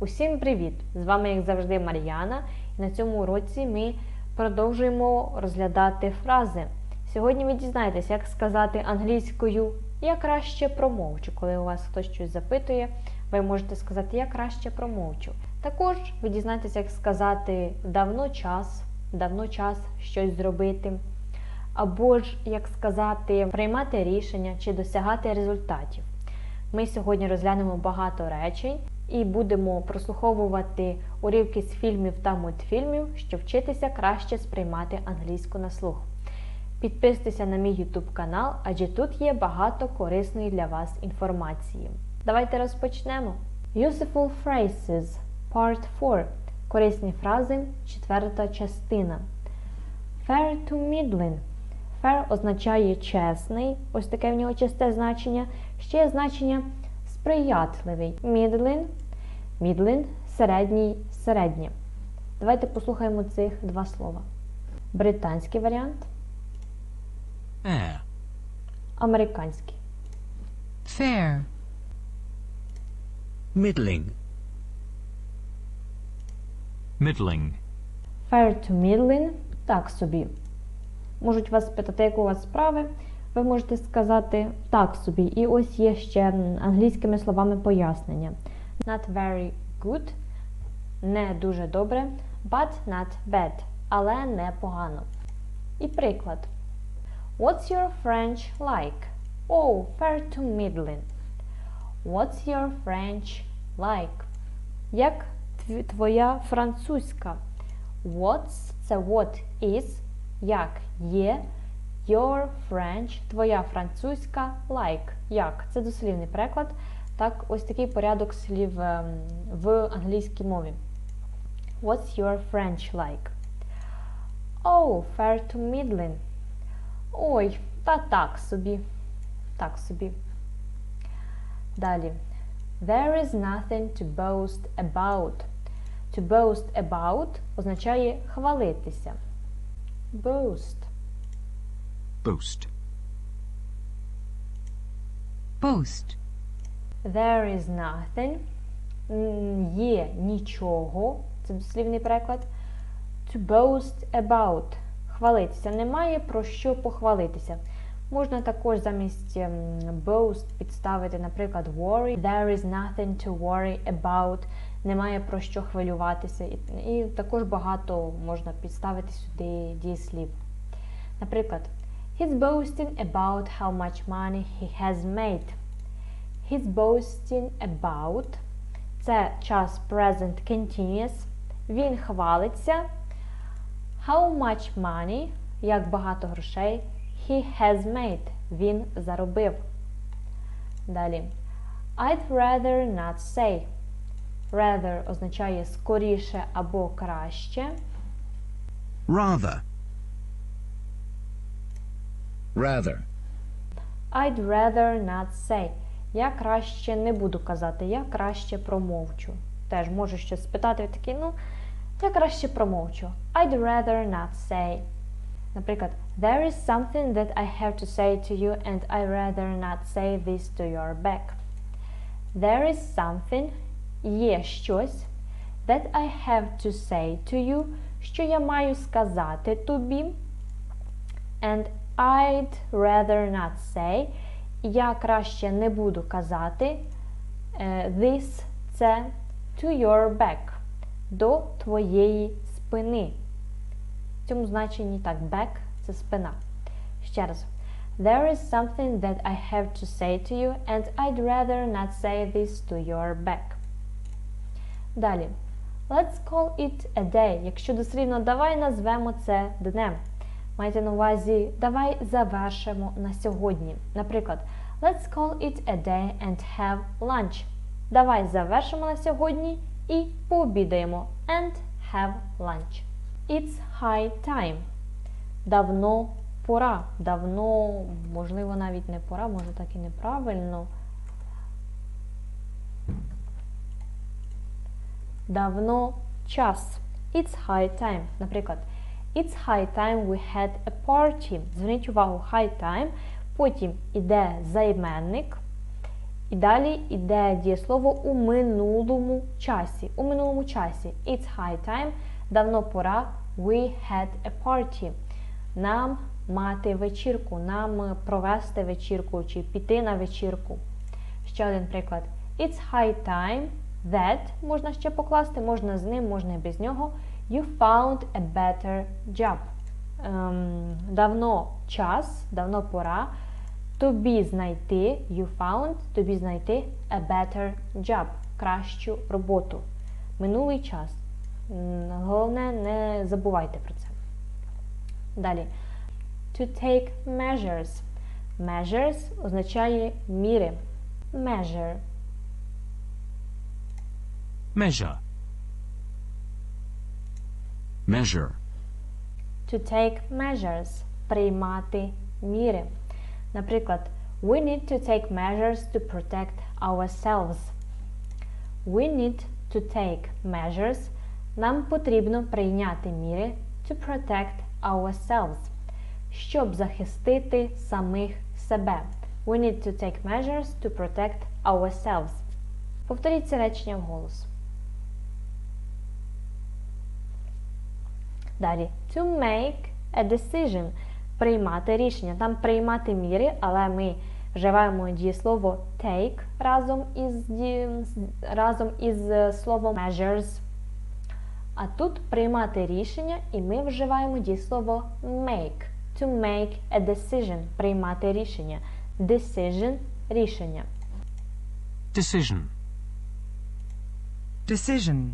Усім привіт! З вами, як завжди, Мар'яна, і на цьому уроці ми продовжуємо розглядати фрази. Сьогодні ви дізнаєтесь, як сказати англійською я краще промовчу. Коли у вас хтось щось запитує, ви можете сказати Я краще промовчу. Також ви дізнаєтесь, як сказати давно час, давно час щось зробити. Або ж як сказати приймати рішення чи досягати результатів. Ми сьогодні розглянемо багато речень і будемо прослуховувати уривки з фільмів та мультфільмів, щоб вчитися краще сприймати англійську на слух. Підписуйтеся на мій YouTube канал, адже тут є багато корисної для вас інформації. Давайте розпочнемо. Useful phrases Part 4. Корисні фрази, четверта частина. Fair to middling. Fair означає чесний, ось таке в нього часте значення. Ще є значення сприятливий. Middling, middling середній, середнє. Давайте послухаємо цих два слова. Британський варіант, Fair. американський. fair, Middling. Middling. Fair to middling так собі. Можуть вас спитати, як у вас справи. Ви можете сказати так собі. І ось є ще англійськими словами пояснення. Not very good, не дуже добре, but not bad, але не погано. І приклад. What's your French like? Oh, fair to middling. What's your French like? Як твоя французька? What's це what is, як є, your French, твоя французька, like, як. Це дослівний переклад. Так, ось такий порядок слів ем, в англійській мові. What's your French like? Oh, fair to middling. Ой, та так собі. Так собі. Далі. There is nothing to boast about. To boast about означає хвалитися. Boast. Boast. boast, There is nothing. Є нічого. Це дослівний переклад. To boast about. Хвалитися. Немає про що похвалитися. Можна також замість ем, boast підставити, наприклад, worry. There is nothing to worry about. Немає про що хвилюватися. І також багато можна підставити сюди дієслів. Наприклад, He's boasting about how much money he has made. He's boasting about. Це час present continuous. Він хвалиться. How much money, як багато грошей, he has made. Він заробив. Далі. I'd rather not say. Rather означає скоріше або краще. Rather. Rather. I'd rather not say. Я краще не буду казати, я краще промовчу. Теж можу щось спитати, ви такий, ну, я краще промовчу. I'd rather not say. Наприклад, There is something that I have to say to you and I'd rather not say this to your back. There is something, є щось, that I have to say to you, що я маю сказати тобі. And I'd rather not say. Я краще не буду казати. е, This це to your back. До твоєї спини. В цьому значенні так, back це спина. Ще раз. There is something that I have to say to you, and I'd rather not say this to your back. Далі. Let's call it a day. Якщо дослівно, давай назвемо це днем. Майте на увазі, давай завершимо на сьогодні. Наприклад, Let's call it a day and have lunch. Давай завершимо на сьогодні і пообідаємо. And have lunch. It's high time. Давно пора. Давно, можливо, навіть не пора, може так і неправильно. Давно час. It's high time. Наприклад, It's high time we had a party. Зверніть увагу, high time. Потім іде займенник І далі йде дієслово у минулому часі. У минулому часі. It's high time. Давно пора. We had a party. Нам мати вечірку, нам провести вечірку чи піти на вечірку. Ще один приклад. It's high time that можна ще покласти, можна з ним, можна і без нього. You found a better job. Ем, давно час, давно пора. Тобі знайти, you found, тобі знайти a better job, кращу роботу. Минулий час. Головне, не забувайте про це. Далі. To take measures. Measures означає міри. Measure. Measure. Measure. To take measures. Приймати міри. Наприклад, we need to take measures to protect ourselves. We need to take measures. Нам потрібно прийняти міри to protect ourselves. Щоб захистити самих себе. We need to take measures to protect ourselves. Повторіть це речення вголос. Далі. To make a decision. Приймати рішення. Там приймати міри, але ми вживаємо дієслово take разом із, разом із е, словом measures. А тут приймати рішення, і ми вживаємо дієслово make. To make a decision. Приймати рішення. Decision рішення. Decision. Decision.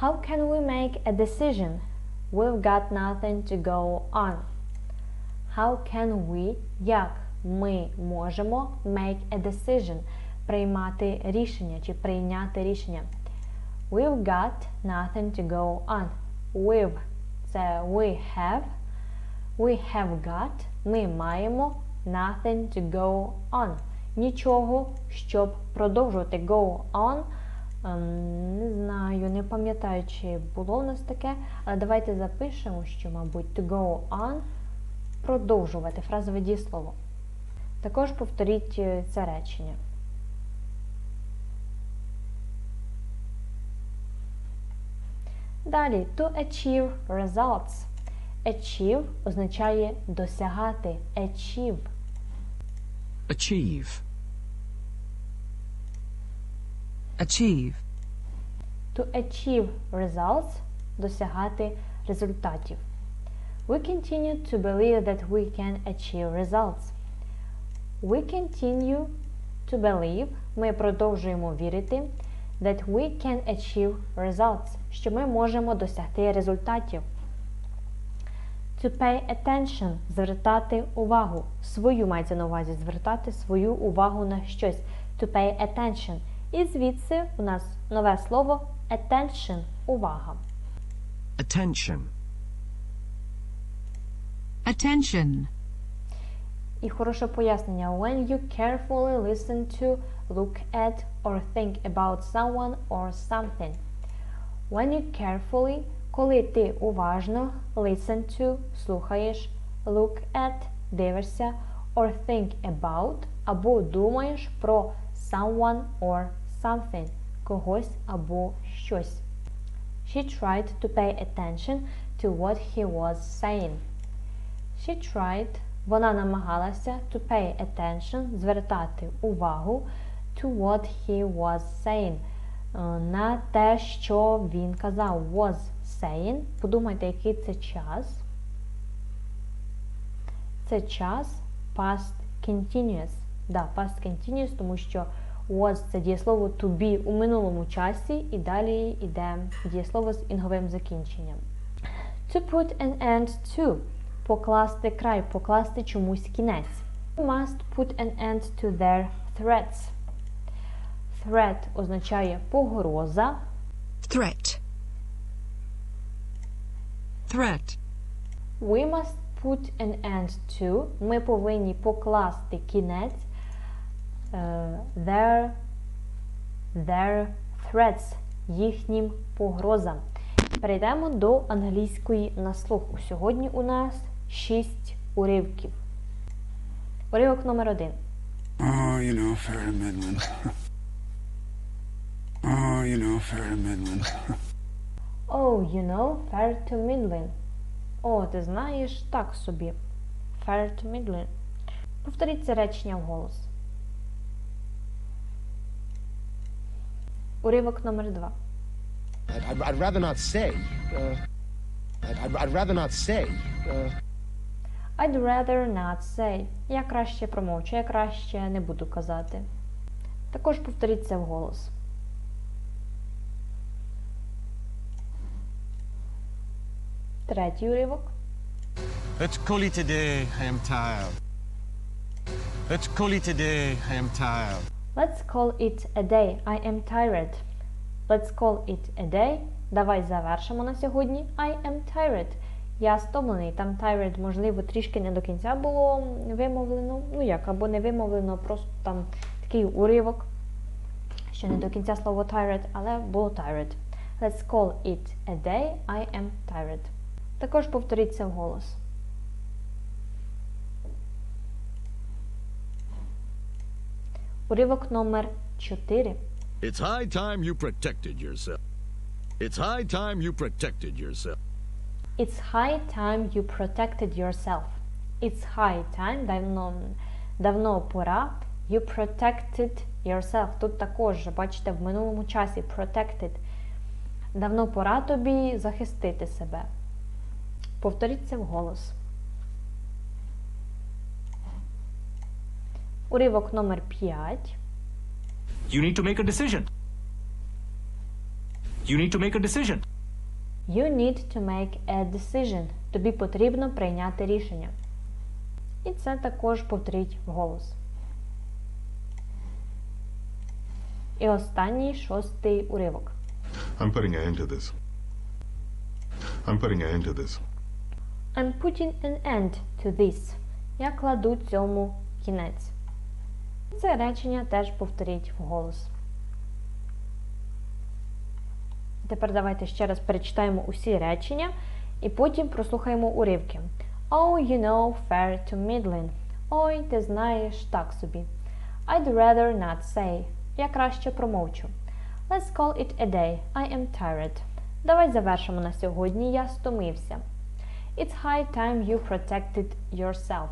How can we make a decision? We've got nothing to go on. How can we, як ми можемо make a decision, приймати рішення чи прийняти рішення? We've got nothing to go on. We've – це we have. We have got – ми маємо nothing to go on. Нічого, щоб продовжувати go on. Ем, Не знаю, не пам'ятаю, чи було у нас таке, але давайте запишемо, що, мабуть, to go on продовжувати фразове дієслово. Також повторіть е, це речення. Далі to achieve results. Achieve означає досягати. Achieve. Achieve. Achieve. To achieve results досягати результатів. We continue to believe that we can achieve results. We continue to believe, ми продовжуємо вірити, that we can achieve results, що ми можемо досягти результатів. To pay attention – звертати увагу. Свою мається на увазі, звертати свою увагу на щось. To pay attention. І звідси у нас нове слово attention – увага. Attention. Attention. І хороше пояснення. When you carefully listen to, look at or think about someone or something. When you carefully, коли ти уважно listen to, слухаєш, look at, дивишся, or think about, або думаєш про someone or something, когось або щось. She tried to pay attention to what he was saying. She tried, вона намагалася to pay attention, звертати увагу to what he was saying. е, На те, що він казав. Was saying. Подумайте, який це час. Це час past continuous. Да, past continuous, тому що was це дієслово to be у минулому часі, і далі йде дієслово з інговим закінченням. To put an end to покласти край, покласти чомусь кінець. You must put an end to their threats. Threat означає погроза. Threat. Threat. We must put an end to. Ми повинні покласти кінець their, their threats, їхнім погрозам. Перейдемо до англійської на слух. Сьогодні у нас 6 уривків. Уривок номер один. Oh, you know, fair and oh, you know, fair and middling. Oh, you know, fair to middling. О, ти знаєш, так собі. Fair to middling. Повторіть це речення вголос. Уривок номер два. I'd, I'd, rather not say. Uh, I'd, I'd, I'd rather not say. Uh, I'd rather not say. Я краще промовчу, я краще не буду казати. Також повторіть це вголос. Третій уривок. Let's call it a day. I am tired. Let's call it a day. I am tired. Let's call it a day. I am tired. Let's call it a day. Давай завершимо на сьогодні. I am tired. Я стомлений. Там tired, можливо, трішки не до кінця було вимовлено. Ну як, або не вимовлено, просто там такий уривок, що не до кінця слово tired, але було tired. Let's call it a day. I am tired. Також повторіть це вголос. Уривок номер 4. It's high time you protected yourself. It's high time you protected yourself. It's high time you protected yourself. It's high time, давно, давно пора. You protected yourself. Тут також, бачите, в минулому часі protected. Давно пора тобі захистити себе. Повторіть це вголос. Уривок номер 5. You need to make a decision. You need to make a decision. You need to make a decision. Тобі потрібно прийняти рішення. І це також повторіть вголос. І останній шостий уривок. I'm putting an end to this. I'm putting an end to this. I'm putting an end to this. Я кладу цьому кінець. Це речення теж повторіть вголос. Тепер давайте ще раз перечитаємо усі речення і потім прослухаємо уривки. Oh, you know, fair to middling. Ой, ти знаєш, так собі. I'd rather not say. Я краще промовчу. Let's call it a day. I am tired. Давай завершимо на сьогодні. Я стомився. It's high time you protected yourself.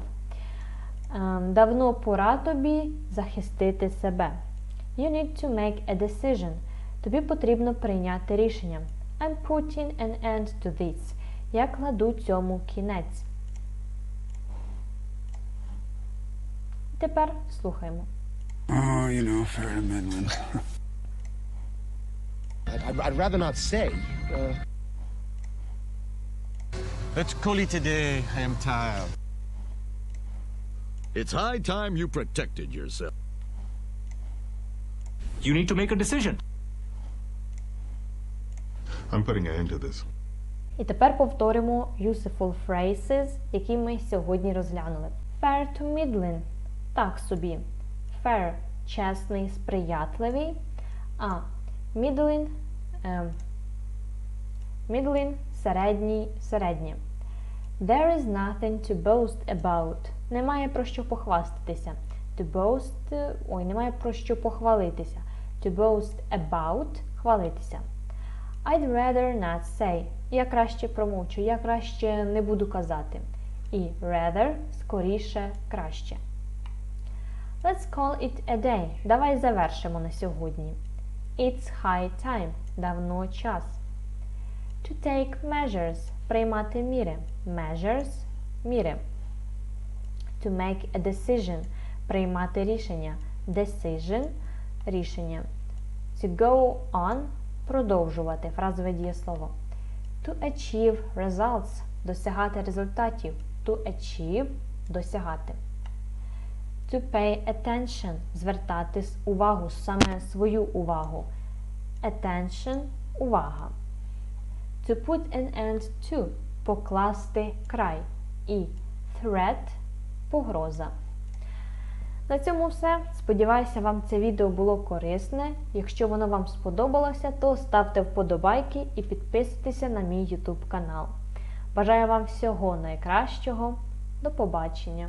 Ем, Давно пора тобі захистити себе. You need to make a decision. Тобі потрібно прийняти рішення. I'm putting an end to this. Я кладу цьому кінець. Тепер слухаємо. Oh, you know, fair. I'd, I'd, I'd rather not say. Uh, Let's call it a day. I am tired. It's high time you protected yourself. You need to make a decision. I'm putting an end to this. І тепер повторимо useful phrases, які ми сьогодні розглянули. Fair to middling – так собі. Fair – чесний, сприятливий. А middling ем, middling – середній, середнє. There is nothing to boast about. Немає про що похвастатися. To boast ой, немає про що похвалитися. To boast about – хвалитися. I'd rather not say. Я краще промовчу, я краще не буду казати. І rather скоріше краще. Let's call it a day. Давай завершимо на сьогодні. It's high time. Давно час. To take measures. Приймати міри. Measures міри. To make a decision. Приймати рішення. Decision рішення. To go on продовжувати фразове дієслово. To achieve results досягати результатів. To achieve досягати. To pay attention звертати увагу, саме свою увагу. Attention увага. To put an end to покласти край. І threat погроза. На цьому все. Сподіваюся, вам це відео було корисне. Якщо воно вам сподобалося, то ставте вподобайки і підписуйтеся на мій YouTube канал. Бажаю вам всього найкращого. До побачення!